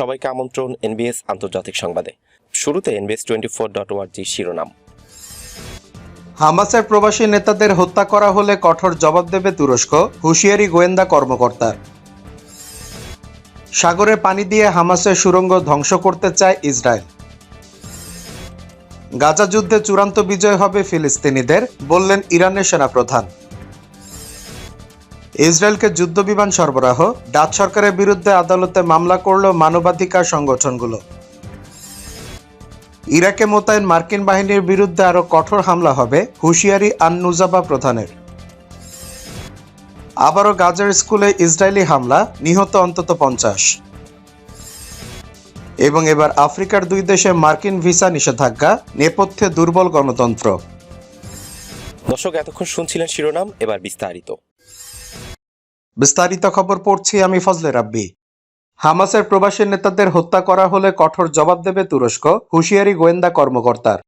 সবাইকে আমন্ত্রণ এনবিএস আন্তর্জাতিক সংবাদে। শুরুতে এনবিএস টোয়েন্টি ফোর ডট ওয়ার্জি শিরোনাম। হামাসের প্রবাসী নেতাদের হত্যা করা হলে কঠোর জবাব দেবে তুরস্ক, হুঁশিয়ারি গোয়েন্দা কর্মকর্তার সাগরে পানি দিয়ে হামাসের সুড়ঙ্গ ধ্বংস করতে চায় ইসরায়েল। গাজা যুদ্ধে চূড়ান্ত বিজয় হবে ফিলিস্তিনিদের, বললেন ইরানের সেনাপ্রধান। ইসরায়েলকে যুদ্ধবিমান সরবরাহ, ডাচ সরকারের বিরুদ্ধে আদালতে মামলা করল মানবাধিকার সংগঠনগুলো। ইরাকে মোতায়েন মার্কিন বাহিনীর বিরুদ্ধে আরও কঠোর হামলা হবে, হুঁশিয়ারি আন্নুজাবা প্রধানের। আবারও গাজার স্কুলে ইসরায়েলি হামলা, নিহত অন্তত পঞ্চাশ। এবং এবার আফ্রিকার দুই দেশে মার্কিন ভিসা নিষেধাজ্ঞা, নেপথ্যে দুর্বল গণতন্ত্র। দর্শক, এতক্ষণ শুনছিলেন শিরোনাম, এবার বিস্তারিত। বিস্তারিত খবর পড়ছি আমি ফজলে রাব্বি। হামাসের প্রবাসী নেতাদের হত্যা করা হলে কঠোর জবাব দেবে তুরস্ক, হুঁশিয়ারি গোয়েন্দা কর্মকর্তার।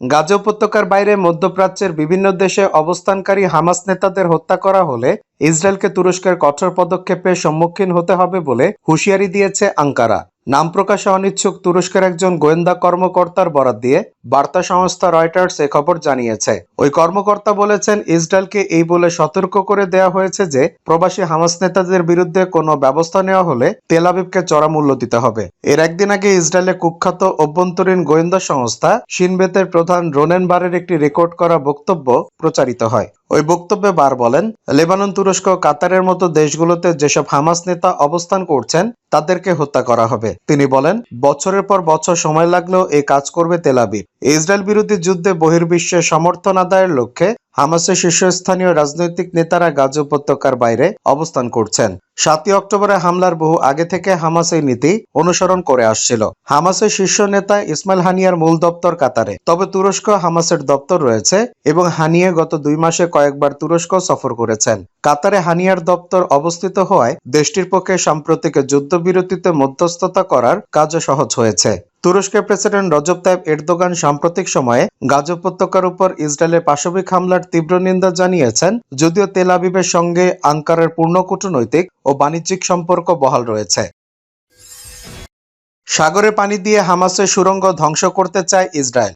গাজা উপত্যকার বাইরে মধ্যপ্রাচ্যের বিভিন্ন দেশে অবস্থানকারী হামাস নেতাদের হত্যা করা হলে ইসরায়েলকে তুরস্কের কঠোর পদক্ষেপের সম্মুখীন হতে হবে বলে হুঁশিয়ারি দিয়েছে আঙ্কারা। নাম প্রকাশে অনিচ্ছুক তুরস্কের একজন গোয়েন্দা কর্মকর্তার বরাত দিয়ে বার্তা সংস্থা রয়টার্স এ খবর জানিয়েছে। ওই কর্মকর্তা বলেছেন, ইসরায়েলকে এই বলে সতর্ক করে দেয়া হয়েছে যে, প্রবাসী হামাস নেতাদের বিরুদ্ধে কোনো ব্যবস্থা নেওয়া হলে তেল আবিবকে চড়া মূল্য দিতে হবে। এর একদিন আগে ইসরায়েলে কুখ্যাত অভ্যন্তরীণ গোয়েন্দা সংস্থা সিনবেতের প্রধান রোনেন বারের একটি রেকর্ড করা বক্তব্য প্রচারিত হয়। ওই বক্তব্যে বার বলেন, লেবানন তুরস্ক কাতারের মতো দেশগুলোতে যেসব হামাস নেতা অবস্থান করছেন, তাদেরকে হত্যা করা হবে। তিনি বলেন, বছরের পর বছর সময় লাগলেও এ কাজ করবে তেলাবি ইসরায়েল বিরোধী যুদ্ধে বহির্বিশ্বের সমর্থন আদায়ের লক্ষ্যে হামাসের শীর্ষস্থানীয় রাজনৈতিক নেতারা গাজা উপত্যকার বাইরে অবস্থান করছেন। সাতই অক্টোবরে হামলার বহু আগে থেকে হামাস এই নীতি অনুসরণ করে আসছিল। হামাসের শীর্ষ নেতা ইসমাইল হানিয়ার মূল দপ্তর কাতারে। তবে তুরস্ক হামাসের দপ্তর রয়েছে এবং হানিয়ে গত দুই মাসে কয়েকবার তুরস্ক সফর করেছেন। কাতারে হানিয়ার দপ্তর অবস্থিত হওয়ায় দেশটির পক্ষে সাম্প্রতিক যুদ্ধবিরতিতে মধ্যস্থতা করার কাজ সহজ হয়েছে। তুরস্কের প্রেসিডেন্ট রজব তাইব এরদোগান সাম্প্রতিক সময়ে গাজ উপত্যকার উপর ইসরায়েলের পাশবিক হামলার তীব্র নিন্দা জানিয়েছেন, যদিও তেল আবিবের সঙ্গে আঙ্কারের পূর্ণ কূটনৈতিক ও বাণিজ্যিক সম্পর্ক বহাল রয়েছে। সাগরে পানি দিয়ে হামাসের সুরঙ্গ ধ্বংস করতে চায় ইসরায়েল।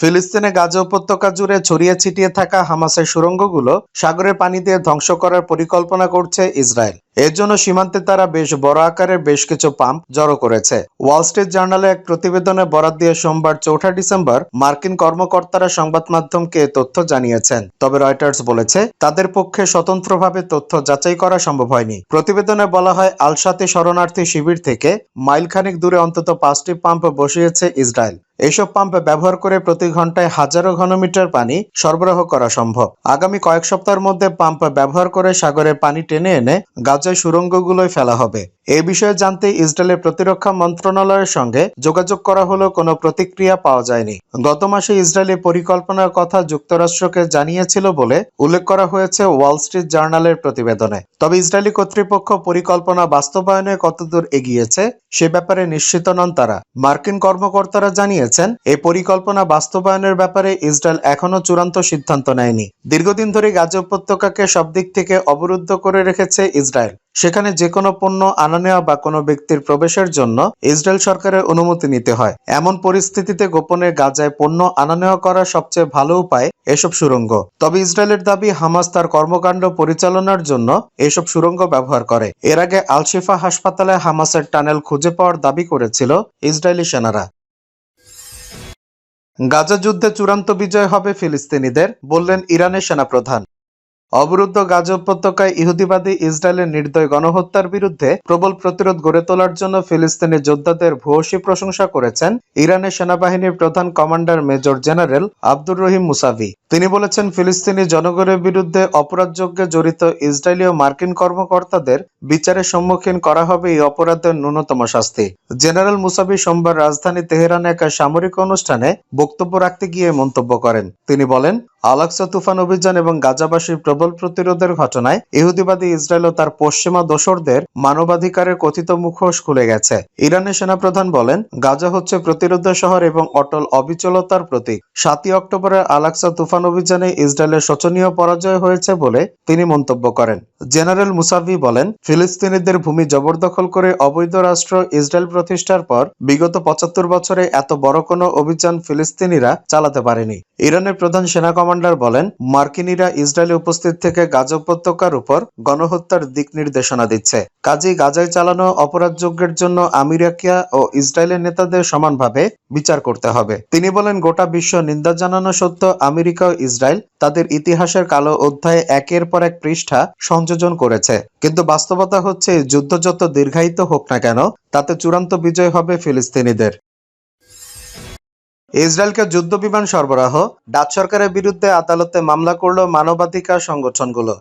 ফিলিস্তিনে গাজা উপত্যকা জুড়ে ছড়িয়ে ছিটিয়ে থাকা হামাসের সুরঙ্গগুলো সাগরে পানি দিয়ে ধ্বংস করার পরিকল্পনা করছে ইসরায়েল। এর জন্য সীমান্তে তারা বেশ বড় আকারের বেশ কিছু পাম্প জড়ো করেছে। ওয়াল স্ট্রিট জার্নালে এক প্রতিবেদনে বরাদ দিয়ে সোমবার চৌঠা ডিসেম্বর মার্কিন কর্মকর্তারা সংবাদ মাধ্যমকে তথ্য জানিয়েছেন। তবে রয়টার্স বলেছে, তাদের পক্ষে স্বতন্ত্রভাবে তথ্য যাচাই করা সম্ভব হয়নি। প্রতিবেদনে বলা হয়, আলসাতে শরণার্থী শিবির থেকে মাইলখানেক দূরে অন্তত পাঁচটি পাম্প বসিয়েছে ইসরায়েল। এসব পাম্প ব্যবহার করে প্রতি ঘন্টায় হাজারো ঘনমিটার পানি সরবরাহ করা সম্ভব। আগামী কয়েক সপ্তাহের মধ্যে পাম্প ব্যবহার করে সাগরে পানি টেনে এনে গাজায় সুড়ঙ্গগুলোয় ফেলা হবে। এ বিষয়ে জানতে ইসরায়েলের প্রতিরক্ষা মন্ত্রণালয়ের সঙ্গে যোগাযোগ করা হলেও কোনো প্রতিক্রিয়া পাওয়া যায়নি। গত মাসে ইসরায়েলি পরিকল্পনার কথা যুক্তরাষ্ট্রকে জানিয়েছিল বলে উল্লেখ করা হয়েছে ওয়াল স্ট্রিট জার্নালের প্রতিবেদনে। তবে ইসরায়েলি কর্তৃপক্ষ পরিকল্পনা বাস্তবায়নে কতদূর এগিয়েছে সে ব্যাপারে নিশ্চিত নন তারা। মার্কিন কর্মকর্তারা জানিয়েছেন এই পরিকল্পনা বাস্তবায়নের ব্যাপারে ইসরায়েল এখনও চূড়ান্ত সিদ্ধান্ত নেয়নি। দীর্ঘদিন ধরে গাজা উপত্যকাকে সব দিক থেকে অবরুদ্ধ করে রেখেছে ইসরায়েল। সেখানে যে কোনো পণ্য আনা নেওয়া বা কোনো ব্যক্তির প্রবেশের জন্য ইসরায়েল সরকারের অনুমতি নিতে হয়। এমন পরিস্থিতিতে গোপনে গাজায় পণ্য আনা নেওয়া করার সবচেয়ে ভালো উপায় এসব সুরঙ্গ। তবে ইসরায়েলের দাবি, হামাস তার কর্মকাণ্ড পরিচালনার জন্য এসব সুরঙ্গ ব্যবহার করে। এর আগে আলশিফা হাসপাতালে হামাসের টানেল খুঁজে পাওয়ার দাবি করেছিল ইসরায়েলি সেনারা। গাজা যুদ্ধে চূড়ান্ত বিজয় হবে ফিলিস্তিনিদের, বললেন ইরানের সেনাপ্রধান। অবরুদ্ধ গাজা উপত্যকায় ইহুদিবাদী ইসরায়েলের নির্দয় গণহত্যার বিরুদ্ধে প্রবল প্রতিরোধ গড়ে তোলার জন্য ফিলিস্তিনি যোদ্ধাদের ভূয়সী প্রশংসা করেছেন ইরানের সেনাবাহিনীর প্রধান commander major general Abdur Rahim Mousavi. তিনি বলেছেন, ফিলিস্তিনি জনগণের বিরুদ্ধে অপরাধযজ্ঞে জড়িত ইসরায়েলি ও মার্কিন কর্মকর্তাদের বিচারের সম্মুখীন করা হবে এই অপরাধের ন্যূনতম শাস্তি। জেনারেল মুসাভি সোমবার রাজধানী তেহরানে এক সামরিক অনুষ্ঠানে বক্তব্য রাখতে গিয়ে মন্তব্য করেন। তিনি বলেন আলাক্সা তুফান অভিযান এবং গাজাবাসীর প্রবল প্রবল প্রতিরোধের ঘটনায় ইহুদিবাদী ইসরায়েল ও তার পশ্চিমা দোসরদের মানবাধিকারের কথিত মুখোশ খুলে গেছে। ইরানের সেনাপ্রধান বলেন, গাজা হচ্ছে প্রতিরোধ শহর এবং অটল অবিচলতার প্রতীক। সাতই অক্টোবরের আলাক্সা তুফান অভিযানে ইসরায়েলের শোচনীয় পরাজয় হয়েছে বলে তিনি মন্তব্য করেন। জেনারেল মুসাভি বলেন, ফিলিস্তিনিদের ভূমি জবরদখল করে অবৈধ রাষ্ট্র ইসরায়েল প্রতিষ্ঠার পর বিগত পঁচাত্তর বছরে এত বড় কোনো অভিযান ফিলিস্তিনিরা চালাতে পারেনি। ইরানের প্রধান সেনা কমান্ডার বলেন, মার্কিনিরা ইসরায়েলে উপস্থিত থেকে গাজা উপত্যকার উপর গণহত্যার দিক নির্দেশনা দিচ্ছে। কাজেই গাজায় চালানো অপরাধযজ্ঞের জন্য আমিরাকিয়া ও ইসরায়েলের নেতাদের সমানভাবে বিচার করতে হবে। তিনি বলেন, গোটা বিশ্ব নিন্দা জানানো সত্ত্বেও আমেরিকা ও ইসরায়েল তাদের ইতিহাসের কালো অধ্যায়ে একের পর এক পৃষ্ঠা সংযোজন করেছে। কিন্তু বাস্তবতা হচ্ছে, যুদ্ধ যত দীর্ঘায়িত হোক না কেন, তাতে চূড়ান্ত বিজয় হবে ফিলিস্তিনিদের। ইসরায়েলকে যুদ্ধ বিমান সরবরাহ, ডাচ সরকারের বিরুদ্ধে আদালতে মামলা করল মানবাধিকার সংগঠনগুলো।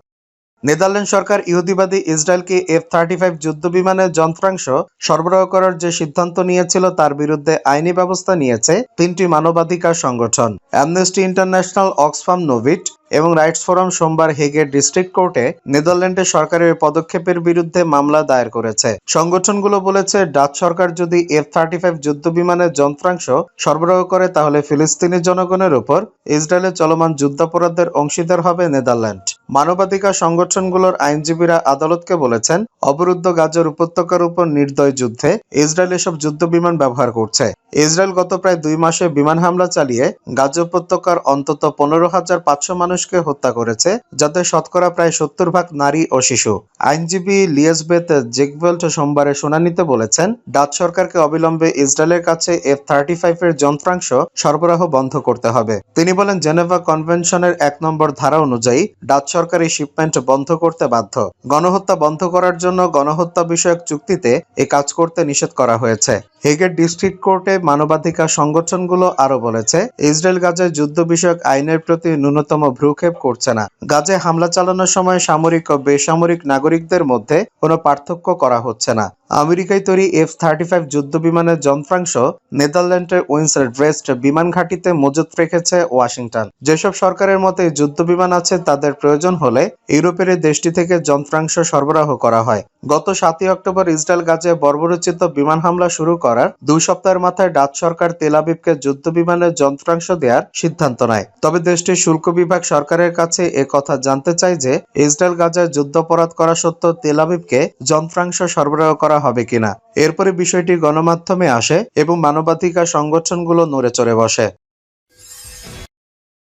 নেদারল্যান্ড সরকার ইহুদিবাদী ইসরায়েলকে এফ থার্টি ফাইভ যুদ্ধ বিমানের যন্ত্রাংশ সরবরাহ করার যে সিদ্ধান্ত নিয়েছিল তার বিরুদ্ধে আইনি ব্যবস্থা নিয়েছে তিনটি মানবাধিকার সংগঠন অ্যামনেস্টি ইন্টারন্যাশনাল অক্সফার্ম নোভিট এবং রাইটস ফোরাম সোমবার হেগের ডিস্ট্রিক্ট কোর্টে নেদারল্যান্ডের সরকারের পদক্ষেপের বিরুদ্ধে মামলা দায়ের করেছে। সংগঠনগুলো বলেছে, ডাচ সরকার যদি এফ থার্টি ফাইভ যুদ্ধ বিমানের যন্ত্রাংশ সরবরাহ করে, তাহলে ফিলিস্তিনি জনগণের উপর ইসরায়েলের চলমান যুদ্ধাপরাধের অংশীদার হবে নেদারল্যান্ড। মানবাধিকার সংগঠনগুলোর আইনজীবীরা আদালতকে বলেছেন, অবরুদ্ধ গাজার উপত্যকার উপর নির্দয় যুদ্ধে ইসরায়েল এসব যুদ্ধ বিমান ব্যবহার করছে। ইসরায়েল গত প্রায় দুই মাসে বিমান হামলা চালিয়ে গাজা উপত্যকার অন্তত পনেরো হাজার পাঁচশো মানুষকে হত্যা করেছে, যাতে শতকরা প্রায় সত্তর ভাগ নারী ও শিশু। আইনজীবী লিয়েসবেথ জেকভেল্ট সোমবারে শুনানিতে বলেছেন, ডাচ সরকারকে অবিলম্বে ইসরায়েলের কাছে এফ থার্টি ফাইভ এর যন্ত্রাংশ সরবরাহ বন্ধ করতে হবে। তিনি বলেন, জেনেভা কনভেনশনের এক নম্বর ধারা অনুযায়ী ডাচ সরকার এই শিপমেন্ট বন্ধ করতে বাধ্য। গণহত্যা বন্ধ করার জন্য গণহত্যা বিষয়ক চুক্তিতে এ কাজ করতে নিষেধ করা হয়েছে। হেগের ডিস্ট্রিক্ট কোর্টে মানবাধিকার সংগঠনগুলো আরও বলেছে, ইসরায়েল গাজায় যুদ্ধ বিষয়ক আইনের প্রতি ন্যূনতম ভ্রুক্ষেপ করছে না। গাজায় হামলা চালানোর সময় সামরিক ও বেসামরিক নাগরিকদের মধ্যে কোনো পার্থক্য করা হচ্ছে না। আমেরিকায় তৈরি এফ থার্টি ফাইভ যুদ্ধ বিমানের যন্ত্রাংশ নেদারল্যান্ডের উইন্সার ড্রেস্ট বিমান ঘাঁটিতে মজুত রেখেছে ওয়াশিংটন। যেসব সরকারের মতে যুদ্ধ বিমান আছে, তাদের প্রয়োজন হলে ইউরোপের দেশটি থেকে যন্ত্রাংশ সরবরাহ করা হয়। গত সাতই অক্টোবর ইসরায়েল গাজে বর্বরচিত বিমান হামলা শুরু করার দুই সপ্তাহের মাথায় ডাচ সরকার তেল আবিবকে যুদ্ধ বিমানের যন্ত্রাংশ দেওয়ার সিদ্ধান্ত নেয়। তবে দেশটির শুল্ক বিভাগ সরকারের কাছে এ কথা জানতে চায় যে, ইসরায়েল গাজায় যুদ্ধাপরাধ করা সত্ত্বেও তেল আবিবকে যন্ত্রাংশ সরবরাহ করা হবে কিনা, এরপরে বিষয়টি গণমাধ্যমে আসে এবং মানবাধিকার সংগঠনগুলো নড়ে চড়ে বসে।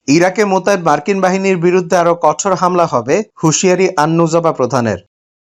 ইরাকে মোতায়েন মার্কিন বাহিনীর বিরুদ্ধে আরও কঠোর হামলা হবে হুঁশিয়ারি আন্নুজাবা প্রধানের।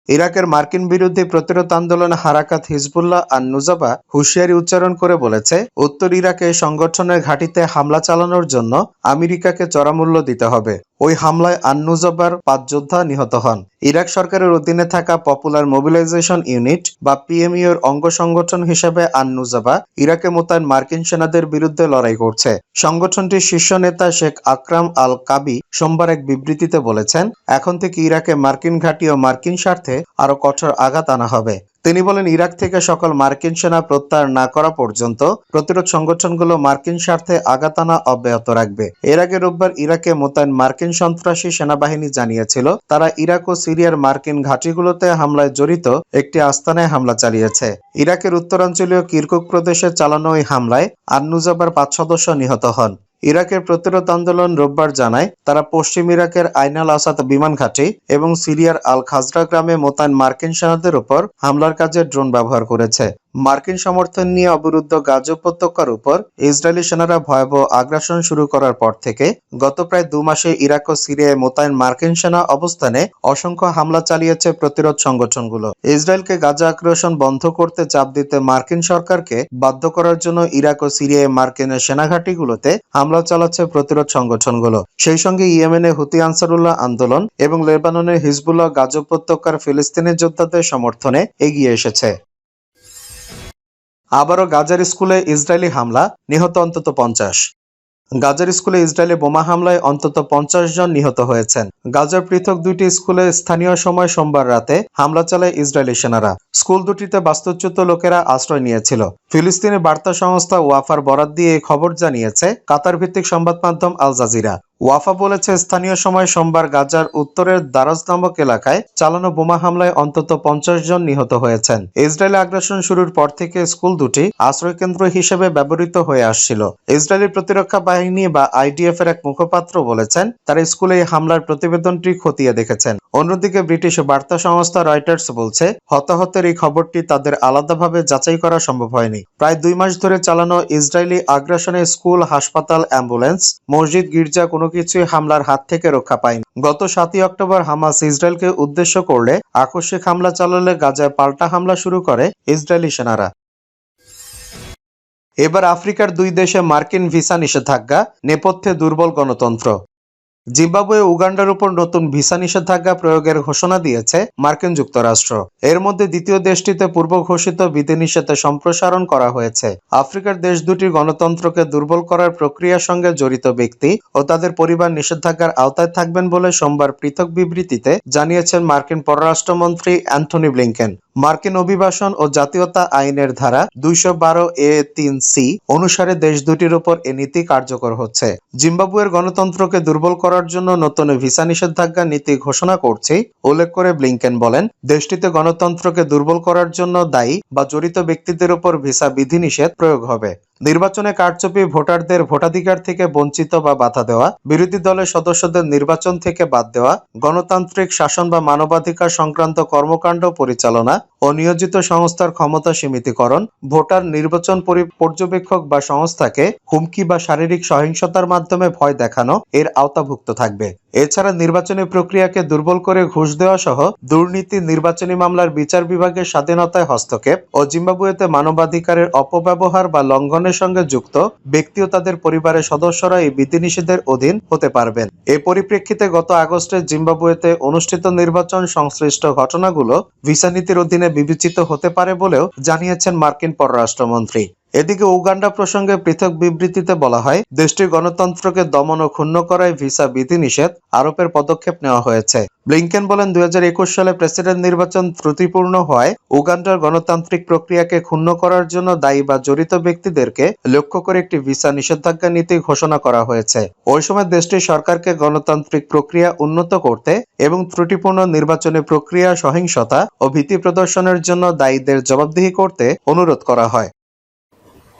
ইরাকের মার্কিন বিরোধী প্রতিরোধ আন্দোলন হারাকাত হিজবুল্লাহ আর নুজাবা হুঁশিয়ারি উচ্চারণ করে বলেছে, উত্তর ইরাকে সংগঠনের ঘাঁটিতে হামলা চালানোর জন্য আমেরিকাকে চড়ামূল্য দিতে হবে। ওই হামলায় আন্নুজাবার পাঁচ যোদ্ধা নিহত হন। ইরাক সরকারের অধীনে থাকা পপুলার মোবিলাইজেশন ইউনিট বা পিএমইউর অঙ্গ সংগঠন হিসেবে আন্নুজাবা ইরাকে মোতায়েন মার্কিন সেনাদের বিরুদ্ধে লড়াই করছে। সংগঠনটির শীর্ষ নেতা শেখ আকরাম আল কাবি সোমবার এক বিবৃতিতে বলেছেন, এখন থেকে ইরাকে মার্কিন ঘাঁটি ও মার্কিন স্বার্থে আরও কঠোর আঘাত আনা হবে। তিনি বলেন, ইরাক থেকে সকল মার্কিন সেনা প্রত্যাহার না করা পর্যন্ত প্রতিরোধ সংগঠনগুলো মার্কিন স্বার্থে আঘাত আনা অব্যাহত রাখবে। এর আগে রোববার ইরাকে মোতায়েন মার্কিন সন্ত্রাসী সেনাবাহিনী জানিয়েছিল, তারা ইরাক ও সিরিয়ার মার্কিন ঘাঁটিগুলোতে হামলায় জড়িত একটি আস্তানায় হামলা চালিয়েছে। ইরাকের উত্তরাঞ্চলীয় কিরকুক প্রদেশে চালানো ওই হামলায় আন্নুজাবার পাঁচ সদস্য নিহত হন। ইরাকের প্রতিরোধ আন্দোলন রোববার জানায়, তারা পশ্চিম ইরাকের আইনাল আসাদ বিমান ঘাঁটি এবং সিরিয়ার আল খাজরা গ্রামে মোতায়েন মার্কিন সেনাদের উপর হামলার কাজে ড্রোন ব্যবহার করেছে। মার্কিন সমর্থন নিয়ে অবরুদ্ধ গাজ উপত্যকার উপর ইসরায়েলি সেনারা ভয়াবহ আগ্রাসন শুরু করার পর থেকে গত প্রায় দু মাসে ইরাক ও সিরিয়ায় মোতায়েন মার্কিন সেনা অবস্থানে অসংখ্য হামলা চালিয়েছে প্রতিরোধ সংগঠনগুলো। ইসরায়েলকে গাজা আগ্রাসন বন্ধ করতে চাপ দিতে মার্কিন সরকারকে বাধ্য করার জন্য ইরাক ও সিরিয়ায় মার্কিনের সেনাঘাঁটিগুলোতে হামলা চালাচ্ছে প্রতিরোধ সংগঠনগুলো। সেই সঙ্গে ইয়েমেনে হুতি আনসারুল্লাহ আন্দোলন এবং লেবাননের হিজবুল্লাহ গাজ উপত্যকার ফিলিস্তিনি যোদ্ধাদের সমর্থনে এগিয়ে এসেছে। আবারও গাজার স্কুলে ইসরায়েলি হামলা, নিহত অন্তত পঞ্চাশ। গাজার স্কুলে ইসরায়েলি বোমা হামলায় অন্তত পঞ্চাশ জন নিহত হয়েছেন। গাজার পৃথক দুইটি স্কুলে স্থানীয় সময় সোমবার রাতে হামলা চালায় ইসরায়েলি সেনারা। স্কুল দুটিতে বাস্তুচ্যুত লোকেরা আশ্রয় নিয়েছিল। ফিলিস্তিনি বার্তা সংস্থা ওয়াফার বরাত দিয়ে খবর জানিয়েছে কাতার ভিত্তিক সংবাদ মাধ্যম আল জাজিরা। ওয়াফা বলেছে, স্থানীয় সময় সোমবার গাজার উত্তরের দারাজ নামক এলাকায় চালানো বোমা হামলায় অন্তত পঞ্চাশ জন নিহত হয়েছেন। ইসরায়েলি আগ্রাসন শুরুর পর থেকে স্কুল দুটি আশ্রয়কেন্দ্র হিসেবে ব্যবহৃত হয়ে আসছিল। ইসরায়েলি প্রতিরক্ষা বাহিনী বা আইডিএফ এর এক মুখপাত্র বলেছেন, তারা স্কুলে এই হামলার প্রতিবেদনটি খতিয়ে দেখেছেন। অন্যদিকে ব্রিটিশ বার্তা সংস্থা রয়টার্স বলছে, হতাহতের এই খবরটি তাদের আলাদাভাবে যাচাই করা সম্ভব হয়নি। প্রায় দুই মাস ধরে চালানো ইসরায়েলি আগ্রাসনে স্কুল, হাসপাতাল, অ্যাম্বুলেন্স, মসজিদ, গির্জা, কোনো কিছুই হামলার হাত থেকে রক্ষা পায়নি। গত সাতই অক্টোবর হামাস ইসরায়েলকে উদ্দেশ্য করলে আকস্মিক হামলা চালালে গাজায় পাল্টা হামলা শুরু করে ইসরায়েলি সেনারা। এবার আফ্রিকার দুই দেশে মার্কিন ভিসা নিষেধাজ্ঞা, নেপথ্যে দুর্বল গণতন্ত্র। জিম্বাবুয়ে উগান্ডার উপর নতুন ভিসা নিষেধাজ্ঞা প্রয়োগের ঘোষণা দিয়েছে মার্কিন যুক্তরাষ্ট্র। এর মধ্যে দ্বিতীয় দেশটিতে পূর্ব ঘোষিত বিধিনিষেধে সম্প্রসারণ করা হয়েছে। আফ্রিকার দেশ দুটির গণতন্ত্রকে দুর্বল করার প্রক্রিয়ার সঙ্গে জড়িত ব্যক্তি ও তাদের পরিবার নিষেধাজ্ঞার আওতায় থাকবেন বলে সোমবার পৃথক বিবৃতিতে জানিয়েছেন মার্কিন পররাষ্ট্রমন্ত্রী অ্যান্থনি ব্লিংকেন। মার্কিন অভিবাসন ও জাতীয়তা আইনের ধারা দুইশো বারো এ তিন সি অনুসারে দেশ দুটির উপর এ নীতি কার্যকর হচ্ছে। জিম্বাবুয়ের গণতন্ত্রকে দুর্বল করার জন্য নতুন ভিসা নিষেধাজ্ঞা নীতি ঘোষণা করছি, উল্লেখ করে ব্লিংকেন বলেন। দেশটিতে গণতন্ত্রকে দুর্বল করার জন্য দায়ী বা জড়িত ব্যক্তিদের উপর ভিসা বিধিনিষেধ প্রয়োগ হবে। নির্বাচনে কারচুপি, ভোটারদের ভোটাধিকার থেকে বঞ্চিত বা বাধা দেওয়া, বিরোধী দলের সদস্যদের নির্বাচন থেকে বাদ দেওয়া, গণতান্ত্রিক শাসন বা মানবাধিকার সংক্রান্ত কর্মকাণ্ড পরিচালনা ও নিয়োজিত সংস্থার ক্ষমতা সীমিতকরণ, ভোটার নির্বাচন পরি- পর্যবেক্ষক বা সংস্থাকে হুমকি বা শারীরিক সহিংসতার মাধ্যমে ভয় দেখানো এর আওতাভুক্ত থাকবে। এছাড়া নির্বাচনী প্রক্রিয়াকে দুর্বল করে ঘুষ দেওয়া সহ দুর্নীতি, নির্বাচনী মামলার বিচার বিভাগের স্বাধীনতায় হস্তক্ষেপ ও জিম্বাবুয়েতে মানবাধিকারের অপব্যবহার বা লঙ্ঘনের সঙ্গে যুক্ত ব্যক্তি ও তাদের পরিবারের সদস্যরা এই বিধিনিষেধের অধীন হতে পারবেন। এ পরিপ্রেক্ষিতে গত আগস্টে জিম্বাবুয়েতে অনুষ্ঠিত নির্বাচন সংশ্লিষ্ট ঘটনাগুলো ভিসা নীতির অধীনে বিবেচিত হতে পারে বলেও জানিয়েছেন মার্কিন পররাষ্ট্রমন্ত্রী। এদিকে উগান্ডা প্রসঙ্গে পৃথক বিবৃতিতে বলা হয়, দেশটির গণতন্ত্রকে দমন ও ক্ষুণ্ণ করায় ভিসা বিধিনিষেধ আরোপের পদক্ষেপ নেওয়া হয়েছে। ব্লিংকেন বলেন, দুই হাজার একুশ সালে প্রেসিডেন্ট নির্বাচন ত্রুটিপূর্ণ হয় উগান্ডার গণতান্ত্রিক প্রক্রিয়াকে ক্ষুণ্ণ করার জন্য দায়ী বা জড়িত ব্যক্তিদেরকে লক্ষ্য করে একটি ভিসা নিষেধাজ্ঞা নীতি ঘোষণা করা হয়েছে। ওই সময় দেশটির সরকারকে গণতান্ত্রিক প্রক্রিয়া উন্নত করতে এবং ত্রুটিপূর্ণ নির্বাচনী প্রক্রিয়া সহিংসতা ও ভীতি প্রদর্শনের জন্য দায়ীদের জবাবদিহি করতে অনুরোধ করা হয়।